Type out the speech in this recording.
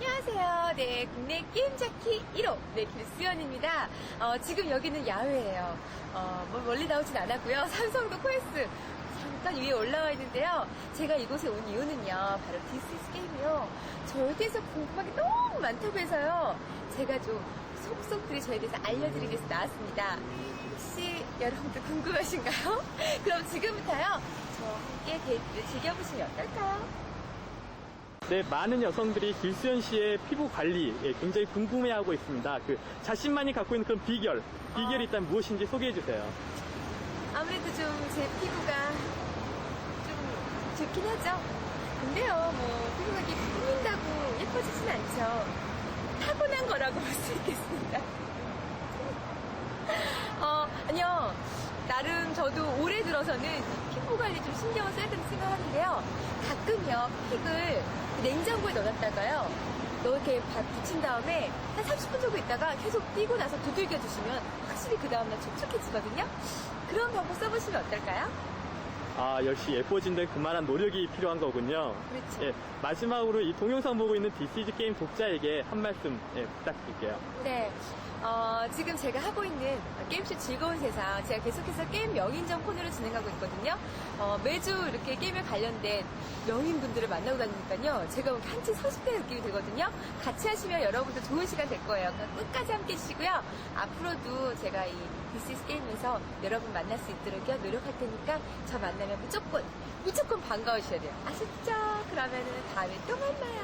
안녕하세요. 네, 국내 게임자키 1호, 네, 길수연입니다. 어, 지금 여기는 야외예요. 어, 뭐 멀리 나오진 않았고요. 삼성도 코에스 잠깐 위에 올라와 있는데요. 제가 이곳에 온 이유는요, 바로 디스스 게임이요. 저에 대해서 궁금한 게 너무 많다고 해서요. 제가 좀 속속들이 저에 대해서 알려드리기 위해서 나왔습니다. 혹시 여러분들 궁금하신가요? 그럼 지금부터요, 저 함께 데이트를 즐겨보시면 어떨까요? 네, 많은 여성들이 길수연 씨의 피부 관리 예, 굉장히 궁금해하고 있습니다. 그 자신만이 갖고 있는 그런 비결, 비결이 있다면 무엇인지 소개해 주세요. 아무래도 좀 제 피부가 좀 좋긴 하죠. 근데요, 뭐, 피부가 이렇게 꾸민다고 예뻐지진 않죠. 타고난 거라고 볼 수 있겠습니다. 어, 아니요. 나름 저도 올해 들어서는 이 피부 관리 좀 신경을 써야 된다고 생각하는데요. 가끔요, 픽을 냉장고에 넣어놨다가요. 너 이렇게 바- 붙인 다음에 한 30분 정도 있다가 계속 띄고 나서 두들겨 주시면 확실히 그 다음날 촉촉해지거든요. 그런 방법 써보시면 어떨까요? 아, 역시 예뻐진데 그만한 노력이 필요한 거군요. 그렇죠. 예, 마지막으로 이 동영상 보고 있는 디시즈 게임 독자에게 한 말씀 예, 부탁드릴게요. 네. 어, 지금 제가 하고 있는 게임쇼 즐거운 세상, 제가 계속해서 게임 명인전 코너를 진행하고 있거든요. 어, 매주 이렇게 게임에 관련된 명인분들을 만나고 다니니까요. 제가 뭐 한치 서식대 느낌이 들거든요. 같이 하시면 여러분도 좋은 시간 될 거예요. 끝까지 함께 해주시고요. 앞으로도 제가 이 비시스 게임에서 여러분 만날 수 있도록요. 노력할 테니까 저 만나면 무조건, 무조건 반가우셔야 돼요. 아셨죠? 그러면은 다음에 또 만나요.